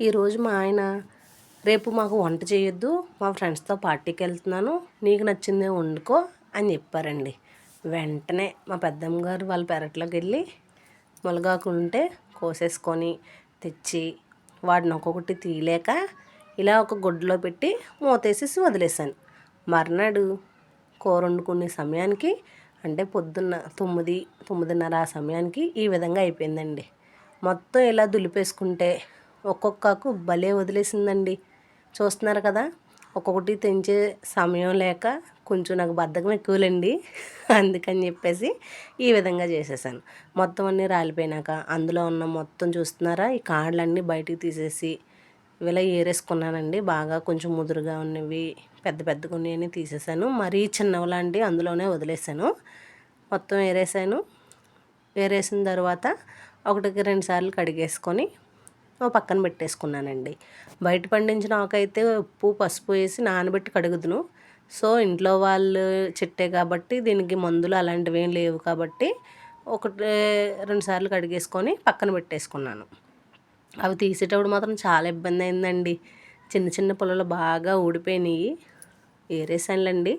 ఈరోజు మా ఆయన రేపు మాకు వంట చేయొద్దు మా ఫ్రెండ్స్తో పార్టీకి వెళ్తున్నాను నీకు నచ్చిందే వండుకో అని చెప్పారండి. వెంటనే మా పెద్దమ్మ గారు వాళ్ళ పెరట్లోకి వెళ్ళి ములగాకు ఉంటే కోసేసుకొని తెచ్చి వాటిని ఒక్కొక్కటి తీయలేక ఇలా ఒక గుడ్డలో పెట్టి మూతేసేసి వదిలేసాను మర్నాడు కూర వండుకునే సమయానికి అంటే పొద్దున్న తొమ్మిది తొమ్మిదిన్నర ఆ సమయానికి ఈ విధంగా అయిపోయిందండి. మొత్తం ఇలా దులిపేసుకుంటే ఒక్కొక్కకు భలే వదిలేసిందండి. చూస్తున్నారు కదా ఒక్కొక్కటి తెంచే సమయం లేక కొంచెం నాకు బద్ధకం ఎక్కువలేండి. అందుకని చెప్పేసి ఈ విధంగా చేసేసాను. మొత్తం అన్నీ రాలిపోయినాక అందులో ఉన్న మొత్తం చూస్తున్నారా ఈ కాళ్ళన్నీ బయటికి తీసేసి ఇలా ఏరేసుకున్నానండి. బాగా కొంచెం ముదురుగా ఉన్నవి పెద్ద పెద్దగా ఉన్నవి తీసేసాను. మరీ చిన్నవి లాంటి అందులోనే వదిలేసాను. మొత్తం ఏరేసాను. ఏరేసిన తర్వాత ఒకటికి రెండు సార్లు కడిగేసుకొని పక్కన పెట్టేసుకున్నానండి. బయట పండించిన ఆకైతే ఉప్పు పసుపు వేసి నానబెట్టి కడుగుదును. సో ఇంట్లో వాళ్ళు చెట్టే కాబట్టి దీనికి మందులు అలాంటివి ఏం లేవు కాబట్టి ఒకటి రెండు సార్లు కడిగేసుకొని పక్కన పెట్టేసుకున్నాను. అవి తీసేటప్పుడు మాత్రం చాలా ఇబ్బంది అయిందండి. చిన్న చిన్న పొలాలు బాగా ఊడిపోయినాయి. ఏరేసానులేండి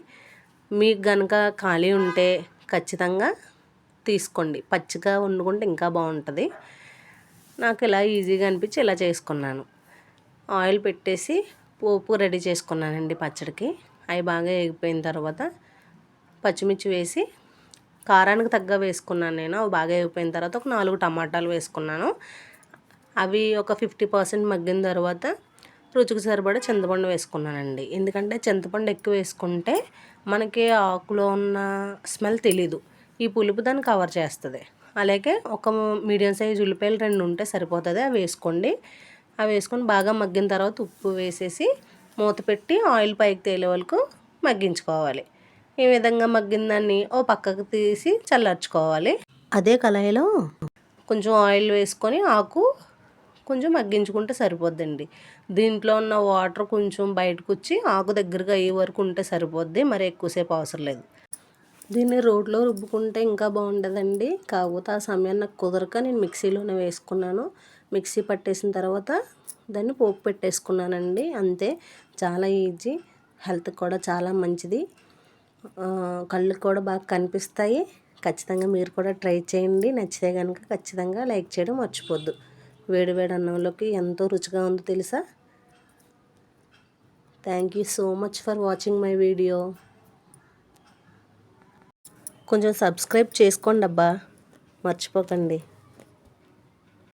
మీకు కనుక ఖాళీ ఉంటే ఖచ్చితంగా తీసుకోండి. పచ్చిగా వండుకుంటే ఇంకా బాగుంటుంది. నాకు ఇలా ఈజీగా అనిపించి ఇలా చేసుకున్నాను. ఆయిల్ పెట్టేసి పోపు రెడీ చేసుకున్నానండి పచ్చడికి. అవి బాగా ఎగిపోయిన తర్వాత పచ్చిమిర్చి వేసి కారానికి తగ్గ వేసుకున్నాను నేను. అవి బాగా ఎగిపోయిన తర్వాత ఒక నాలుగు టమాటాలు వేసుకున్నాను. అవి ఒక ఫిఫ్టీ పర్సెంట్ మగ్గిన తర్వాత రుచికి సరిపడా చింతపండు వేసుకున్నానండి. ఎందుకంటే చింతపండు ఎక్కువ వేసుకుంటే మనకి ఆకులో ఉన్న స్మెల్ తెలీదు. ఈ పులుపు దాన్ని కవర్ చేస్తుంది. అలాగే ఒక మీడియం సైజ్ ఉల్లిపాయలు రెండు ఉంటే సరిపోతుంది. అవి వేసుకోండి. అవి వేసుకొని బాగా మగ్గిన తర్వాత ఉప్పు వేసేసి మూత పెట్టి ఆయిల్ పైకి తేలే వరకు మగ్గించుకోవాలి. ఈ విధంగా మగ్గిన దాన్ని ఓ పక్కకు తీసి చల్లార్చుకోవాలి. అదే కళాయిలో కొంచెం ఆయిల్ వేసుకొని ఆకు కొంచెం మగ్గించుకుంటే సరిపోద్దండి. దీంట్లో ఉన్న వాటర్ కొంచెం బయటకు వచ్చి ఆకు దగ్గరగా అయ్యే వరకు ఉంటే సరిపోద్ది. మరి ఎక్కువసేపు అవసరం లేదు. దీన్ని రోడ్లో రుబ్బుకుంటే ఇంకా బాగుంటుందండి కాకపోతే ఆ సమయం నాకు కుదరక నేను మిక్సీలోనే వేసుకున్నాను. మిక్సీ పట్టేసిన తర్వాత దాన్ని పోపు పెట్టేసుకున్నానండి. అంతే. చాలా ఈజీ. హెల్త్ కూడా చాలా మంచిది. కళ్ళు కూడా బాగా కనిపిస్తాయి. ఖచ్చితంగా మీరు కూడా ట్రై చేయండి. నచ్చితే కనుక ఖచ్చితంగా లైక్ చేయడం మర్చిపోద్దు. వేడి వేడి అన్నంలోకి ఎంతో రుచిగా ఉందో తెలుసా? Thank you so much for watching my video కొంచెం సబ్స్క్రైబ్ చేసుకోండి అబ్బా మర్చిపోకండి.